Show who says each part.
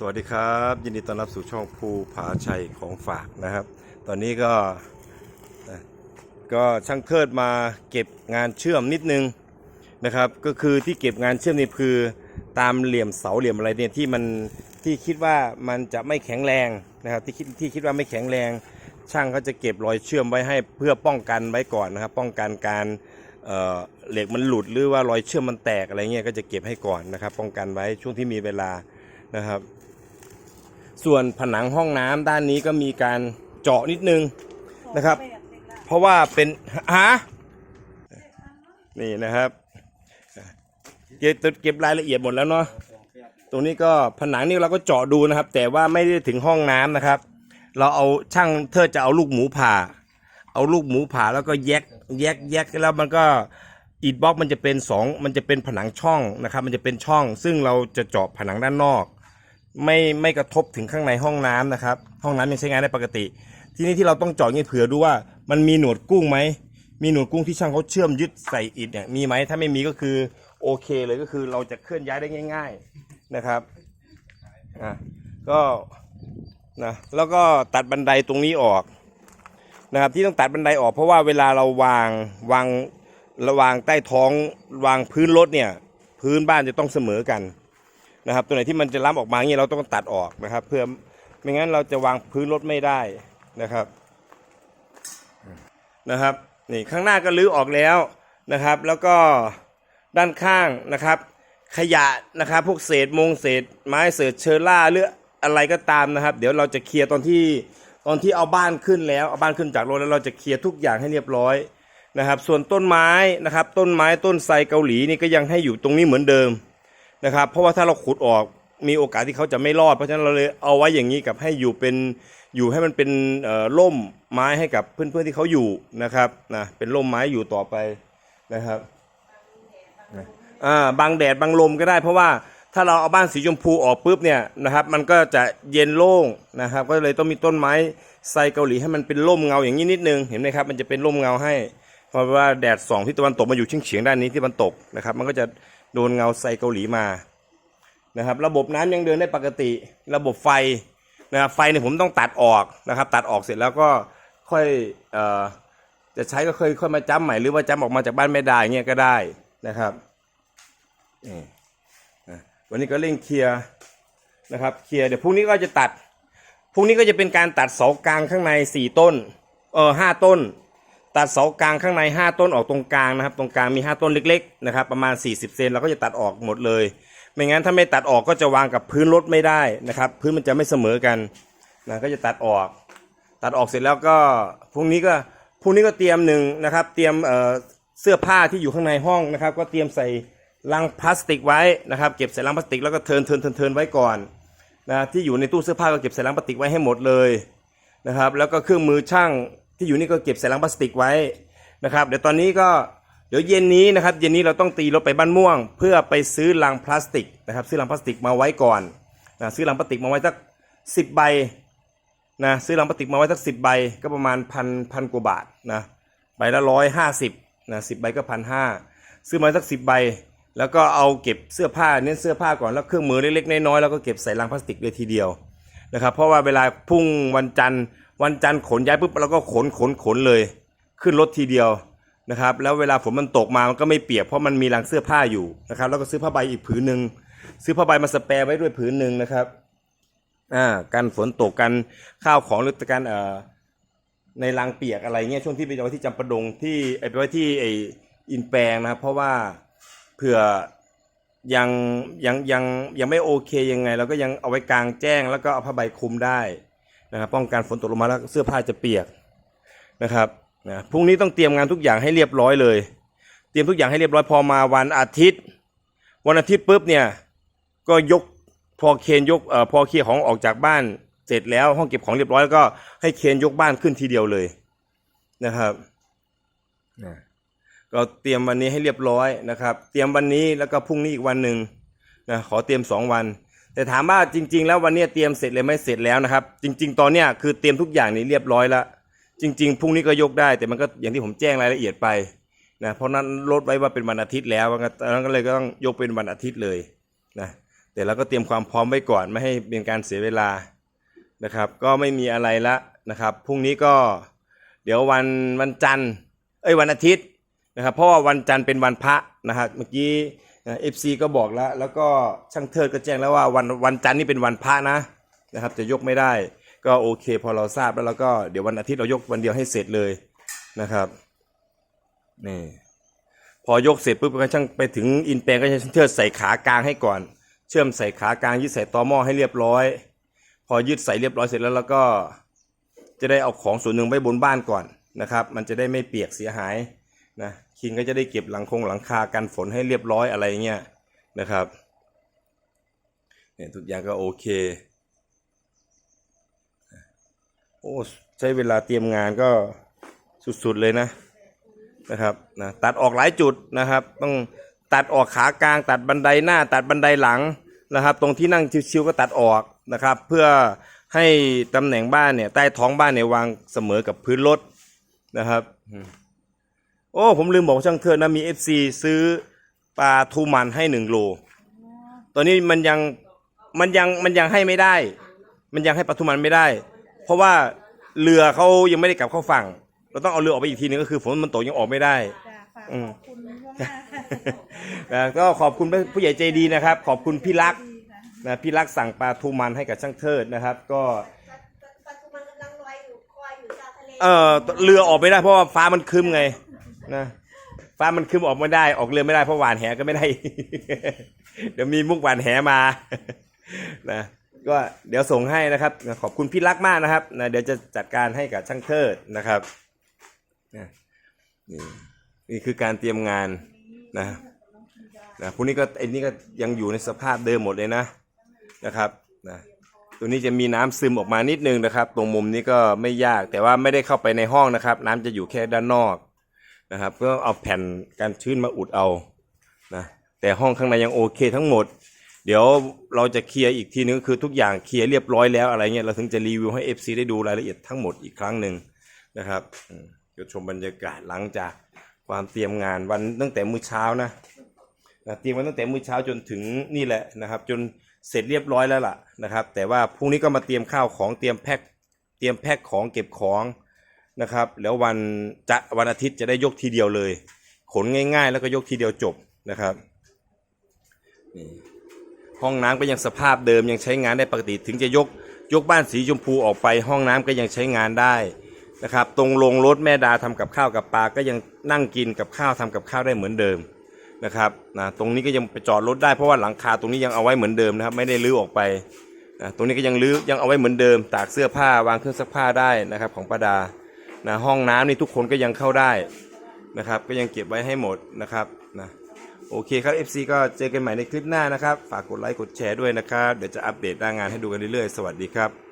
Speaker 1: สวัสดีครับ ยินดีต้อนรับสู่ช่องภูผาชัยของฝากนะครับ ตอนนี้ก็ก็ช่างเทิดมาเก็บงานเชื่อมนิดนึงนะครับ ก็คือที่เก็บงานเชื่อมนี่คือตามเหลี่ยมเสาเหลี่ยมอะไรเนี่ยที่มันที่คิดว่ามันจะไม่แข็งแรงนะครับที่คิดที่คิดว่าไม่แข็งแรง ช่างเขาจะเก็บรอยเชื่อมไว้ให้เพื่อป้องกันไว้ก่อนนะครับ ป้องกันการเออเหล็กมันหลุดหรือว่ารอยเชื่อมมันแตกอะไรเงี้ยก็จะเก็บให้ก่อนนะครับ ป้องกันไว้ช่วงที่มีเวลานะครับ ส่วนผนังห้องน้ำด้านนี้ก็มีการเจาะนิดนึง นะครับ เพราะว่าเป็นฮะนี่นะครับเก็บเก็บรายละเอียดหมดแล้วเนาะตรงนี้ก็ผนังนี่เราก็เจาะดูนะครับ แต่ว่าไม่ได้ถึงห้องน้ำนะครับ เราเอาช่างเธอจะเอาลูกหมูผ่า เอาลูกหมูผ่าแล้วก็แยกแยกแยกแล้วมันก็อิฐบล็อกมันจะเป็นสองมันจะเป็นผนังช่องนะครับ มันจะเป็นช่อง ซึ่งเราจะเจาะผนังด้านนอก ไม่ไม่กระทบถึงข้างในห้องน้ำนะครับ ห้องน้ำยังใช้งานได้ปกติ ที่นี่ที่เราต้องเจาะเงี้เผื่อดูว่ามันมีหนวดกุ้งไหมมีหนวดกุ้งที่ช่างเขาเชื่อมยึดใส่อิฐเนี่ยมีไหมถ้าไม่มีก็คือโอเคเลยก็คือเราจะเคลื่อนย้ายได้ง่าย ๆนะครับอะก็นะแล้วก็ตัดบันไดตรงนี้ออกนะครับที่ต้องตัดบันไดออก เพราะว่าเวลาเราวางวางระวางใต้ท้องวางพื้นรถเนี่ยพื้นบ้านจะต้องเสมอกัน นะครับ ตัวไหนที่มันจะล้ำออกมาเงี้ยเราต้องตัดออกนะครับ เพื่อไม่งั้นเราจะวางพื้นรถไม่ได้นะครับนะครับนี่ข้างหน้าก็ลื้อออกแล้วนะครับ แล้วก็ด้านข้างนะครับ ขยะนะครับ พวกเศษมงเศษ ไม้เศษเชอร่าหรืออะไรก็ตามนะครับ เดี๋ยวเราจะเคลียร์ตอนที่ตอนที่เอาบ้านขึ้นแล้วเอาบ้านขึ้นจากรถแล้วเราจะเคลียร์ทุกอย่างให้เรียบร้อยนะครับ ส่วนต้นไม้นะครับ ต้นไม้ต้นไทรเกาหลีนี่ก็ยังให้อยู่ตรงนี้เหมือนเดิม นะครับ เพราะว่าถ้าเราขุดออกมีโอกาสที่เขาจะไม่รอด เพราะฉะนั้นเราเลยเอาไว้อย่างนี้กับให้อยู่เป็นอยู่ให้มันเป็นร่มไม้ให้กับเพื่อนๆที่เขาอยู่นะครับนะเป็นร่มไม้อยู่ต่อไปนะครับอ่าบางแดดบางลมก็ได้ เพราะว่าถ้าเราเอาบ้านสีชมพูออกปุ๊บเนี่ยนะครับ มันก็จะเย็นโล่งนะครับ ก็เลยต้องมีต้นไม้ไทรเกาหลีให้มันเป็นร่มเงาอย่างนี้นิดนึงเห็นไหมครับ มันจะเป็นร่มเงาให้ เพราะว่าแดดส่องที่ตะวันตกมาอยู่เฉียงเฉียงๆด้านนี้ที่ตะวันตกนะครับ มันก็จะ โดนเงาไทรเกาหลีมานะครับ ระบบน้ำยังเดินได้ปกติ ระบบไฟนะครับไฟเนี่ยผมต้องตัดออกนะครับ ตัดออกเสร็จแล้วก็ค่อยเอ่อจะใช้ก็ค่อยค่อยมาจ้ำใหม่หรือว่าจ้ำออกมาจากบ้านไม่ได้เงี้ยก็ได้นะครับวันนี้ก็เร่งเคลียร์นะครับเคลียร์เดี๋ยวพรุ่งนี้ก็จะตัดพรุ่งนี้ก็จะเป็นการตัดเสากลางข้างในสี่ต้นเออห้าต้น ตัดเสากลางข้างในห้าต้นออกตรงกลางนะครับ ตรงกลางมีห้าต้นเล็กๆนะครับประมาณ 40 เซนเราก็จะตัดออกหมดเลย ไม่งั้นถ้าไม่ตัดออกก็จะวางกับพื้นรถไม่ได้นะครับ พื้นมันจะไม่เสมอกันนะก็จะตัดออก ตัดออกเสร็จแล้วก็พรุ่งนี้ก็พรุ่งนี้ก็เตรียมหนึ่งนะครับ เตรียมเเสื้อผ้าที่อยู่ข้างในห้องนะครับ ก็เตรียมใส่ลังพลาสติกไว้นะครับ เก็บใส่ลังพลาสติกแล้วก็เทินเทินเทินเทินไว้ก่อนนะที่อยู่ในตู้เสื้อผ้าก็เก็บใส่ลังพลาสติกไว้ให้หมดเลยนะครับ แล้วก็เครื่องมือช่าง ที่อยู่นี่ก็เก็บใส่ลังพลาสติกไว้นะครับ เดี๋ยวตอนนี้ก็เดี๋ยวเย็นนี้นะครับ เย็นนี้เราต้องตีรถไปบ้านม่วง เพื่อไปซื้อลังพลาสติกนะครับ ซื้อลังพลาสติกมาไว้ก่อนนะซื้อลังพลาสติกมาไว้สักสิบใบนะซื้อลังพลาสติกมาไว้สักสิบใบก็ประมาณพันพันกว่าบาทนะใบละร้อยห้าสิบนะสิบใบก็พันห้าซื้อมาสักสิบใบ แล้วก็เอาเก็บเสื้อผ้าเน้นเสื้อผ้าก่อนแล้วเครื่องมือเล็กๆน้อยๆแล้วก็เก็บใส่ลังพลาสติกเลยทีเดียวนะครับเพราะว่าเวลาพุ่งวันจันทร์ วันจันทร์ขนย้ายปุ๊บเราก็ขนขนขนเลย ขึ้นรถทีเดียวนะครับ แล้วเวลาฝนมันตกมามันก็ไม่เปียกเพราะมันมีลังเสื้อผ้าอยู่นะครับ แล้วก็ซื้อผ้าใบอีกผืนหนึ่งซื้อผ้าใบมาสแปรไว้ด้วยผืนหนึ่งนะครับอ่ากันฝนตกกันข้าวของหรือการเอ่อในรังเปียกอะไรเงี้ยช่วงที่ไปไว้ที่จำปะดงที่ไอไปไว้ที่ไออินแปลงนะครับ เพราะว่าเผื่อยังยังยังยังไม่โอเคยังไงเราก็ยังเอาไว้กลางแจ้ง แล้วก็เอาผ้าใบคลุมได้ นะครับป้องกันฝนตกลงมาแล้วเสื้อผ้าจะเปียกนะครับนะพรุ่งนี้ต้องเตรียมงานทุกอย่างให้เรียบร้อยเลย เตรียมทุกอย่างให้เรียบร้อยพอมาวันอาทิตย์ วันอาทิตย์ปุ๊บเนี่ยก็ยกพอเคนยกเอ่อพอเคลียร์ของออกจากบ้านเสร็จแล้วห้องเก็บของเรียบร้อยแล้วก็ให้เคนยกบ้านขึ้นทีเดียวเลยนะครับนะก็เตรียมวันนี้ให้เรียบร้อยนะครับ เตรียมวันนี้แล้วก็พรุ่งนี้อีกวันหนึ่งนะขอเตรียมสองวัน แต่ถามว่าจริง ๆ แล้ววันนี้เตรียมเสร็จเลยไหม่เสร็จแล้วนะครับ จริง ๆ ตอนเนี้ยคือเตรียมทุกอย่างนี้เรียบร้อยแล้วจริง ๆพรุ่งนี้ก็ยกได้แต่มันก็อย่างที่ผมแจ้งรายละเอียดไปนะเพราะนั้นลดไว้ว่าเป็นวันอาทิตย์แล้วตอนนั้นก็เลยก็ต้องยกเป็นวันอาทิตย์เลยนะแต่เราก็เตรียมความพร้อมไว้ก่อนไม่ให้เป็นการเสียเวลานะครับ ก็ไม่มีอะไรละนะครับพรุ่งนี้ก็เดี๋ยววันวันจันทร์เอ้ยวันอาทิตย์นะครับ เพราะว่าวันจันทร์เป็นวันพระนะครับเมื่อกี้ เอฟซีก็บอกแล้ว แล้วก็ช่างเทิดก็แจ้งแล้วว่าวันวันจันทร์นี่เป็นวันพระนะนะครับ จะยกไม่ได้ ก็โอเค พอเราทราบแล้วเราก็เดี๋ยววันอาทิตย์เรายกวันเดียวให้เสร็จเลยนะครับนี่พอยกเสร็จปุ๊บก็ช่างไปถึงอินแปลงก็จะเชิดใส่ขากลางให้ก่อน เชื่อมใส่ขากลางยึดใส่ตอหม้อให้เรียบร้อย พอยึดใส่เรียบร้อยเสร็จแล้วเราก็ จะได้เอาของส่วนหนึ่งไว้บนบ้านก่อนนะครับ มันจะได้ไม่เปียกเสียหายนะ คิงก็จะได้เก็บหลังคงหลังคากันฝนให้เรียบร้อยอะไรเงี้ยนะครับเนี่ยทุกอย่างก็โอเค โอ้ใช้เวลาเตรียมงานก็สุดๆเลยนะนะครับนะตัดออกหลายจุดนะครับ ต้องตัดออกขากลาง ตัดบันไดหน้า ตัดบันไดหลังนะครับ ตรงที่นั่งชิวๆก็ตัดออกนะครับ เพื่อให้ตำแหน่งบ้านเนี่ยใต้ท้องบ้านเนี่ยวางเสมอกับพื้นรถนะครับ อืมโอ้ผมลืมบอกช่างเทิดนะมี FC ซื้อปลาทูมันให้หนึ่งโล ตอนนี้มันยังมันยังมันยังให้ไม่ได้ มันยังให้ปลาทูมันไม่ได้ เพราะว่าเรือเขายังไม่ได้กลับเข้าฝั่ง เราต้องเอาเรือออกไปอีกทีนึงก็คือฝนมันตกยังออกไม่ได้
Speaker 2: จ้ะฝาก
Speaker 1: อืม
Speaker 2: ขอบคุณล่วงหน้า
Speaker 1: นะก็ขอบคุณผู้ใหญ่ใจดีนะครับ ขอบคุณพี่รักษณ์
Speaker 2: ดีค่ะ
Speaker 1: นะพี่รักษณ์สั่งปลาทูมันให้กับช่างเทิดนะครับ ก็
Speaker 3: ปัจจุบันกำลังลอยอยู่คอยอยู่ชาวทะเล
Speaker 1: เออเรือออกไม่ได้เพราะว่าฟ้ามันครึ้มไง นะฟ้ามันครึ้มออกไม่ได้ออกเรือไม่ได้เพราะหวานแหก็ไม่ได้ เดี๋ยวมีมุกหวานแหมานะก็เดี๋ยวส่งให้นะครับ ขอบคุณพี่รักมากนะครับนะเดี๋ยวจะจัดการให้กับช่างเทิดนะครับนี่นี่คือการเตรียมงานนะนะพวกนี้ก็ไอ้นี่ก็ยังอยู่ในสภาพเดิมหมดเลยนะนะครับนะตัวนี้จะมีน้ำซึมออกมานิดนึงนะครับ ตรงมุมนี้ก็ไม่ยากแต่ว่าไม่ได้เข้าไปในห้องนะครับ น้ำจะอยู่แค่ด้านนอก นะครับ ก็เอาแผ่นกันชื้นมาอุดเอานะแต่ห้องข้างในยังโอเคทั้งหมด เดี๋ยวเราจะเคลียร์อีกทีนึงก็คือทุกอย่างเคลียร์เรียบร้อยแล้วอะไรเงี้ยเราถึงจะรีวิวให้ FC ได้ดูรายละเอียดทั้งหมดอีกครั้งหนึ่งนะครับอืมเดี๋ยวชมบรรยากาศหลังจากความเตรียมงานวันตั้งแต่มื้อเช้านะนะเตรียมวันตั้งแต่มื้อเช้าจนถึงนี่แหละนะครับ จนเสร็จเรียบร้อยแล้วล่ะนะครับ แต่ว่าพรุ่งนี้ก็มาเตรียมข้าวของเตรียมแพ็คเตรียมแพ็คของเก็บของ นะครับ แล้ววันจะวันอาทิตย์จะได้ยกทีเดียวเลย ขนง่ายๆ แล้วก็ยกทีเดียวจบนะครับนี่ห้องน้ำก็ยังสภาพเดิมยังใช้งานได้ปกติ ถึงจะยกยกบ้านสีชมพูออกไป ห้องน้ำก็ยังใช้งานได้นะครับ ตรงลงรถแม่ดาทำกับข้าวกับปลาก็ยังนั่งกินกับข้าวทำกับข้าวได้เหมือนเดิมนะครับนะตรงนี้ก็ยังไปจอดรถได้เพราะว่าหลังคาตรงนี้ยังเอาไว้เหมือนเดิมนะครับ ไม่ได้รื้อออกไปนะตรงนี้ก็ยังรื้อยังเอาไว้เหมือนเดิม ตากเสื้อผ้าวางเครื่องซักผ้าได้นะครับของป้าดา นะห้องน้ำนี่ทุกคนก็ยังเข้าได้นะครับ ก็ยังเก็บไว้ให้หมดนะครับนะโอเคครับ FC ก็เจอกันใหม่ในคลิปหน้านะครับ ฝากกดไลค์กดแชร์ด้วยนะครับ เดี๋ยวจะอัปเดตหน้างานให้ดูกันเรื่อยๆ สวัสดีครับ